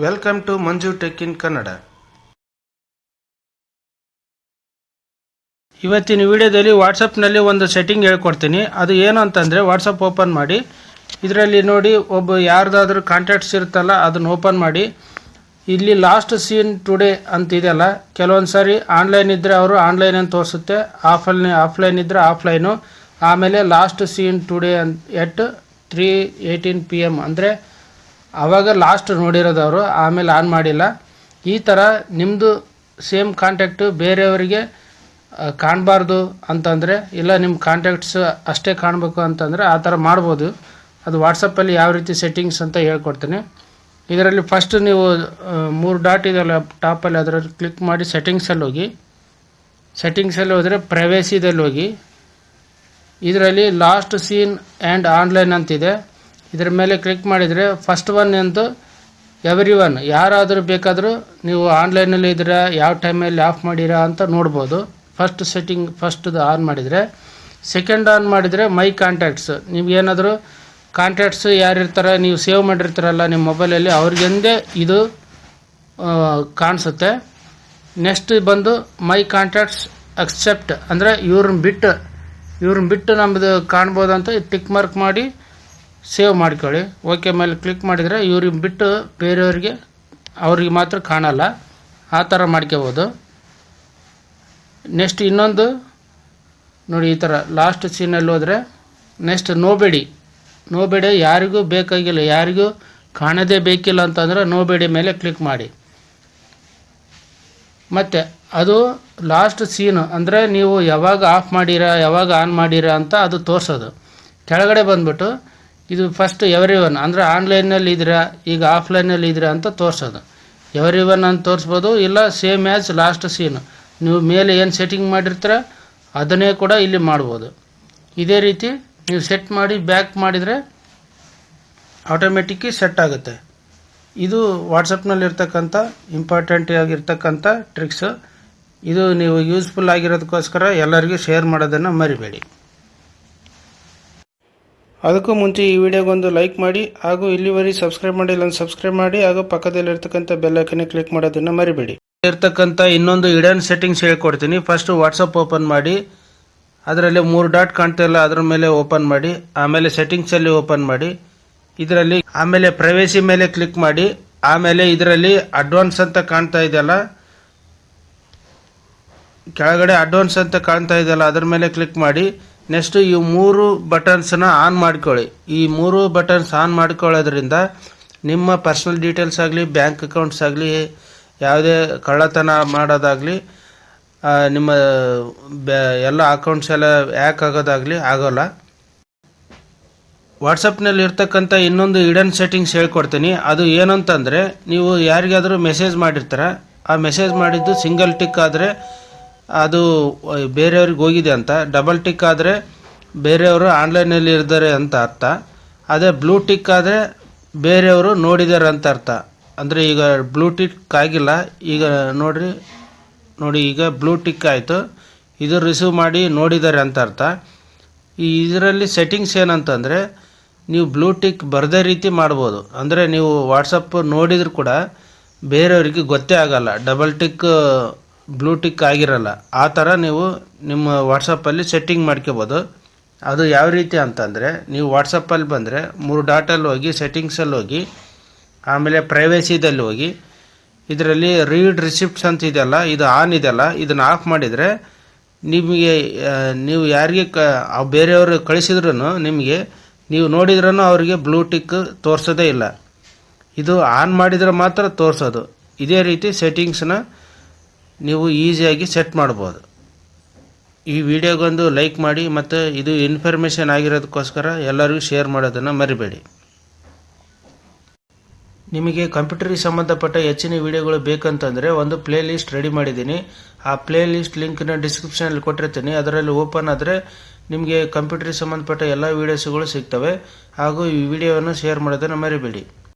Welcome to Manju tech in Kannada ಇವತ್ತಿನ ವಿಡಿಯೋದಲ್ಲಿ ವಾಟ್ಸಪ್ನಲ್ಲಿ ಒಂದು ಸೆಟ್ಟಿಂಗ್ ಹೇಳ್ಕೊಡ್ತೀನಿ. ಅದು ಏನು ಅಂತಂದರೆ ವಾಟ್ಸಪ್ ಓಪನ್ ಮಾಡಿ. ಇದರಲ್ಲಿ ನೋಡಿ ಒಬ್ಬ ಯಾರ್ದಾದ್ರೂ ಕಾಂಟ್ಯಾಕ್ಟ್ಸ್ ಇರುತ್ತಲ್ಲ, ಅದನ್ನು ಓಪನ್ ಮಾಡಿ. ಇಲ್ಲಿ ಲಾಸ್ಟ್ ಸೀನ್ ಟುಡೇ ಅಂತ ಇದೆಯಲ್ಲ ಕೆಲವೊಂದು ಸಾರಿ ಆನ್ಲೈನ್ ಇದ್ದರೆ ಅವರು ಆನ್ಲೈನ್ ಅಂತ ತೋರಿಸುತ್ತೆ ಆಫ್ಲೈನ್ ಆಫ್ಲೈನ್ ಇದ್ದರೆ ಆಫ್ಲೈನು ಆಮೇಲೆ ಲಾಸ್ಟ್ ಸೀನ್ ಟುಡೇ ಅಂತ at three eighteen P M ಅಂದರೆ ಆವಾಗ ಲಾಸ್ಟ್ ನೋಡಿರೋದವರು ಆಮೇಲೆ ಆನ್ ಮಾಡಿಲ್ಲ. ಈ ಥರ ನಿಮ್ಮದು ಸೇಮ್ ಕಾಂಟ್ಯಾಕ್ಟು ಬೇರೆಯವರಿಗೆ ಕಾಣಬಾರ್ದು ಅಂತಂದರೆ, ಇಲ್ಲ ನಿಮ್ಮ ಕಾಂಟ್ಯಾಕ್ಟ್ಸ್ ಅಷ್ಟೇ ಕಾಣಬೇಕು ಅಂತಂದರೆ ಆ ಥರ ಮಾಡ್ಬೋದು. ಅದು ವಾಟ್ಸಪ್ಪಲ್ಲಿ ಯಾವ ರೀತಿ ಸೆಟ್ಟಿಂಗ್ಸ್ ಅಂತ ಹೇಳ್ಕೊಡ್ತೀನಿ. ಇದರಲ್ಲಿ ಫಸ್ಟ್ ನೀವು ಮೂರು ಡಾಟ್ ಇದೆಲ್ಲ ಟಾಪಲ್ಲಿ ಅದರಲ್ಲಿ ಕ್ಲಿಕ್ ಮಾಡಿ ಸೆಟ್ಟಿಂಗ್ಸಲ್ಲಿ ಹೋಗಿ. ಸೆಟ್ಟಿಂಗ್ಸಲ್ಲಿ ಹೋದರೆ ಪ್ರೈವೇಸಿದಲ್ಲಿ ಹೋಗಿ. ಇದರಲ್ಲಿ ಲಾಸ್ಟ್ ಸೀನ್ ಆ್ಯಂಡ್ ಆನ್ಲೈನ್ ಅಂತಿದೆ. ಇದರ ಮೇಲೆ ಕ್ಲಿಕ್ ಮಾಡಿದರೆ ಫಸ್ಟ್ ಒನ್ ಎಂದು ಎವ್ರಿ ಒನ್ ಯಾರಾದರೂ ಬೇಕಾದರೂ ನೀವು ಆನ್ಲೈನಲ್ಲಿ ಇದ್ದೀರಾ, ಯಾವ ಟೈಮಲ್ಲಿ ಆಫ್ ಮಾಡಿರಾ ಅಂತ ನೋಡ್ಬೋದು. ಫಸ್ಟ್ ಸೆಟ್ಟಿಂಗ್ ಫಸ್ಟ್ದು ಆನ್ ಮಾಡಿದರೆ. ಸೆಕೆಂಡ್ ಆನ್ ಮಾಡಿದರೆ ಮೈ ಕಾಂಟ್ಯಾಕ್ಟ್ಸ್ ನಿಮ್ಗೇನಾದರೂ ಕಾಂಟ್ಯಾಕ್ಟ್ಸ್ ಯಾರಿರ್ತಾರೆ ನೀವು ಸೇವ್ ಮಾಡಿರ್ತಾರಲ್ಲ ನಿಮ್ಮ ಮೊಬೈಲಲ್ಲಿ ಅವ್ರಿಗೆಂದೇ ಇದು ಕಾಣಿಸುತ್ತೆ. ನೆಕ್ಸ್ಟ್ ಬಂದು ಮೈ ಕಾಂಟ್ಯಾಕ್ಟ್ಸ್ ಅಕ್ಸೆಪ್ಟ್ ಅಂದರೆ ಇವ್ರನ್ನ ಬಿಟ್ಟು ಇವ್ರನ್ನ ಬಿಟ್ಟು ನಮ್ಮದು ಕಾಣ್ಬೋದಂತ ಟಿಕ್ ಮಾರ್ಕ್ ಮಾಡಿ ಸೇವ್ ಮಾಡ್ಕೊಳ್ಳಿ. ಓಕೆ, ಮೇಲೆ ಕ್ಲಿಕ್ ಮಾಡಿದರೆ ಇವ್ರಿಗೆ ಬಿಟ್ಟು ಬೇರೆಯವ್ರಿಗೆ ಅವ್ರಿಗೆ ಮಾತ್ರ ಕಾಣಲ್ಲ. ಆ ಥರ ಮಾಡ್ಕೋಬೋದು. ನೆಕ್ಸ್ಟ್ ಇನ್ನೊಂದು, ನೋಡಿ ಈ ಥರ ಲಾಸ್ಟ್ ಸೀನಲ್ಲಿ ಹೋದರೆ ನೆಕ್ಸ್ಟ್ ನೋಬೇಡಿ ನೋಬೇಡಿ ಯಾರಿಗೂ ಬೇಕಾಗಿಲ್ಲ, ಯಾರಿಗೂ ಕಾಣದೇ ಬೇಕಿಲ್ಲ ಅಂತಂದರೆ ನೋಬೇಡಿ ಮೇಲೆ ಕ್ಲಿಕ್ ಮಾಡಿ. ಮತ್ತು, ಅದು ಲಾಸ್ಟ್ ಸೀನು ಅಂದರೆ ನೀವು ಯಾವಾಗ ಆಫ್ ಮಾಡಿರಾ, ಯಾವಾಗ ಆನ್ ಮಾಡಿರಾ ಅಂತ ಅದು ತೋರಿಸೋದು. ಕೆಳಗಡೆ ಬಂದ್ಬಿಟ್ಟು ಇದು ಫಸ್ಟ್ ಎವ್ರಿ ಒನ್ ಅಂದರೆ ಆನ್ಲೈನಲ್ಲಿ ಇದ್ದೀರಾ, ಈಗ ಆಫ್ಲೈನಲ್ಲಿ ಇದ್ದೀರಾ ಅಂತ ತೋರಿಸೋದು. ಎವ್ರಿ ಒನ್ ಅಂತ ತೋರಿಸ್ಬೋದು, ಇಲ್ಲ ಸೇಮ್ ಆ್ಯಸ್ ಲಾಸ್ಟ್ ಸೀನು ನೀವು ಮೇಲೆ ಏನು ಸೆಟ್ಟಿಂಗ್ ಮಾಡಿರ್ತೀರ, ಅದನ್ನೇ ಕೂಡ ಇಲ್ಲಿ ಮಾಡ್ಬೋದು. ಇದೇ ರೀತಿ ನೀವು ಸೆಟ್ ಮಾಡಿ ಬ್ಯಾಕ್ ಮಾಡಿದರೆ ಆಟೋಮೆಟಿಕ್ಕಿ ಸೆಟ್ ಆಗುತ್ತೆ. ಇದು ವಾಟ್ಸಪ್ನಲ್ಲಿರ್ತಕ್ಕಂಥ ಇಂಪಾರ್ಟೆಂಟ್ ಆಗಿರ್ತಕ್ಕಂಥ ಟ್ರಿಕ್ಸು ಇದು ನೀವು ಯೂಸ್ಫುಲ್ ಆಗಿರೋದಕ್ಕೋಸ್ಕರ ಎಲ್ಲರಿಗೂ ಶೇರ್ ಮಾಡೋದನ್ನು ಮರಿಬೇಡಿ. ಅದಕ್ಕೂ ಮುಂಚೆ ಈ ವಿಡಿಯೋಗೊಂದು ಲೈಕ್ ಮಾಡಿ ಹಾಗೂ ಇಲ್ಲಿವರೆಗೆ ಸಬ್ಸ್ಕ್ರೈಬ್ ಮಾಡಿಲ್ಲ ಅಂತ ಸಬ್ಸ್ಕ್ರೈಬ್ ಮಾಡಿ ಹಾಗೂ ಪಕ್ಕದಲ್ಲಿರ್ತಕ್ಕಂಥ ಬೆಲ್ಲೈಕನ್ನೇ ಕ್ಲಿಕ್ ಮಾಡೋದನ್ನು ಮರಿಬೇಡಿ. ಇರ್ತಕ್ಕಂಥ ಇನ್ನೊಂದು ಇಡನ್ ಸೆಟ್ಟಿಂಗ್ಸ್ ಹೇಳ್ಕೊಡ್ತೀನಿ. ಫಸ್ಟ್ ವಾಟ್ಸಪ್ ಓಪನ್ ಮಾಡಿ. ಅದರಲ್ಲಿ ಮೂರು ಡಾಟ್ ಕಾಣ್ತಿಲ್ಲ ಅದರ ಮೇಲೆ ಓಪನ್ ಮಾಡಿ. ಆಮೇಲೆ ಸೆಟ್ಟಿಂಗ್ಸಲ್ಲಿ ಓಪನ್ ಮಾಡಿ. ಇದರಲ್ಲಿ ಆಮೇಲೆ ಪ್ರೈವೇಸಿ ಮೇಲೆ ಕ್ಲಿಕ್ ಮಾಡಿ. ಆಮೇಲೆ ಇದರಲ್ಲಿ ಅಡ್ವಾನ್ಸ್ ಅಂತ ಕಾಣ್ತಾ ಇದೆಯಲ್ಲ? ಕೆಳಗಡೆ ಅಡ್ವಾನ್ಸ್ ಅಂತ ಕಾಣ್ತಾ ಇದೆಯಲ್ಲ, ಅದ್ರ ಮೇಲೆ ಕ್ಲಿಕ್ ಮಾಡಿ. ನೆಕ್ಸ್ಟ್ ಈ ಮೂರು ಬಟನ್ಸ್ನ ಆನ್ ಮಾಡ್ಕೊಳ್ಳಿ. ಈ ಮೂರು ಬಟನ್ಸ್ ಆನ್ ಮಾಡ್ಕೊಳ್ಳೋದ್ರಿಂದ ನಿಮ್ಮ ಪರ್ಸ್ನಲ್ ಡೀಟೇಲ್ಸ್ ಆಗಲಿ ಬ್ಯಾಂಕ್ ಅಕೌಂಟ್ಸ್ ಆಗಲಿ, ಯಾವುದೇ ಕಳ್ಳತನ ಮಾಡೋದಾಗಲಿ ನಿಮ್ಮ ಬ್ಯಾ- ಎಲ್ಲ ಅಕೌಂಟ್ಸ್ ಎಲ್ಲ ಹ್ಯಾಕ್ ಆಗೋದಾಗಲಿ ಆಗೋಲ್ಲ. ವಾಟ್ಸಪ್ನಲ್ಲಿ ಇರ್ತಕ್ಕಂಥ ಇನ್ನೊಂದು ಇಡನ್ ಸೆಟ್ಟಿಂಗ್ಸ್ ಹೇಳ್ಕೊಡ್ತೀನಿ. ಅದು ಏನಂತಂದರೆ, ನೀವು ಯಾರಿಗಾದರೂ ಮೆಸೇಜ್ ಮಾಡಿರ್ತೀರ, ಆ ಮೆಸೇಜ್ ಮಾಡಿದ್ದು ಸಿಂಗಲ್ ಟಿಕ್ ಆದರೆ ಅದು ಬೇರೆಯವ್ರಿಗೆ ಹೋಗಿದೆ ಅಂತ. ಡಬಲ್ ಟಿಕ್ ಆದರೆ ಬೇರೆಯವರು ಆನ್ಲೈನಲ್ಲಿ ಇರ್ತಾರೆ ಅಂತ ಅರ್ಥ. ಅದೇ ಬ್ಲೂ ಟಿಕ್ ಆದರೆ ಬೇರೆಯವರು ನೋಡಿದ್ದಾರೆ ಅಂತ ಅರ್ಥ. ಅಂದರೆ ಈಗ ಬ್ಲೂ ಟಿಕ್ ಆಗಿಲ್ಲ. ಈಗ ನೋಡಿರಿ, ನೋಡಿ ಈಗ ಬ್ಲೂ ಟಿಕ್ ಆಯಿತು. ಇದು ರಿಸೀವ್ ಮಾಡಿ ನೋಡಿದ್ದಾರೆ ಅಂತ ಅರ್ಥ. ಈ ಇದರಲ್ಲಿ ಸೆಟ್ಟಿಂಗ್ಸ್ ಏನಂತಂದರೆ, ನೀವು ಬ್ಲೂ ಟಿಕ್ ಬರದೇ ರೀತಿ ಮಾಡ್ಬೋದು. ಅಂದರೆ ನೀವು ವಾಟ್ಸಪ್ ನೋಡಿದರೂ ಕೂಡ ಬೇರೆಯವರಿಗೆ ಗೊತ್ತೇ ಆಗಲ್ಲ. ಡಬಲ್ ಟಿಕ್ ಬ್ಲೂ ಟಿಕ್ ಆಗಿರಲ್ಲ, ಆ ಥರ ನೀವು ನಿಮ್ಮ ವಾಟ್ಸಪ್ಪಲ್ಲಿ ಸೆಟ್ಟಿಂಗ್ ಮಾಡ್ಕೋಬೋದು. ಅದು ಯಾವ ರೀತಿ ಅಂತಂದರೆ ನೀವು ವಾಟ್ಸಪ್ಪಲ್ಲಿ ಬಂದರೆ ಮೂರು ಡಾಟಲ್ಲಿ ಹೋಗಿ ಸೆಟ್ಟಿಂಗ್ಸಲ್ಲಿ ಹೋಗಿ, ಆಮೇಲೆ ಪ್ರೈವೇಸಿದಲ್ಲಿ ಹೋಗಿ, ಇದರಲ್ಲಿ ರೀಡ್ ರಿಸಿಪ್ಟ್ಸ್ ಅಂತ ಇದೆಯಲ್ಲ, ಇದು ಆನ್ ಇದೆಯಲ್ಲ, ಇದನ್ನು ಆಫ್ ಮಾಡಿದರೆ ನಿಮಗೆ ನೀವು ಯಾರಿಗೆ ಕ ಬೇರೆಯವರು ಕಳಿಸಿದ್ರೂ ನಿಮಗೆ, ನೀವು ನೋಡಿದ್ರೂ ಅವರಿಗೆ ಬ್ಲೂ ಟಿಕ್ ತೋರಿಸೋದೇ ಇಲ್ಲ. ಇದು ಆನ್ ಮಾಡಿದರೆ ಮಾತ್ರ ತೋರಿಸೋದು. ಇದೇ ರೀತಿ ಸೆಟ್ಟಿಂಗ್ಸ್ನ ನೀವು ಈಸಿಯಾಗಿ ಸೆಟ್ ಮಾಡ್ಬೋದು. ಈ ವಿಡಿಯೋಗೊಂದು ಲೈಕ್ ಮಾಡಿ ಮತ್ತು ಇದು ಇನ್ಫಾರ್ಮೇಷನ್ ಆಗಿರೋದಕ್ಕೋಸ್ಕರ ಎಲ್ಲರಿಗೂ ಶೇರ್ ಮಾಡೋದನ್ನು ಮರಿಬೇಡಿ. ನಿಮಗೆ ಕಂಪ್ಯೂಟರಿಗೆ ಸಂಬಂಧಪಟ್ಟ ಹೆಚ್ಚಿನ ವಿಡಿಯೋಗಳು ಬೇಕಂತಂದರೆ ಒಂದು ಪ್ಲೇ ಲಿಸ್ಟ್ ರೆಡಿ ಮಾಡಿದ್ದೀನಿ. ಆ ಪ್ಲೇ ಲಿಸ್ಟ್ ಲಿಂಕ್ನ ಡಿಸ್ಕ್ರಿಪ್ಷನಲ್ಲಿ ಕೊಟ್ಟಿರ್ತೀನಿ. ಅದರಲ್ಲಿ ಓಪನ್ ಆದರೆ ನಿಮಗೆ ಕಂಪ್ಯೂಟರಿಗೆ ಸಂಬಂಧಪಟ್ಟ ಎಲ್ಲ ವೀಡಿಯೋಸ್ಗಳು ಸಿಗ್ತವೆ. ಹಾಗೂ ಈ ವಿಡಿಯೋವನ್ನು ಶೇರ್ ಮಾಡೋದನ್ನು ಮರಿಬೇಡಿ.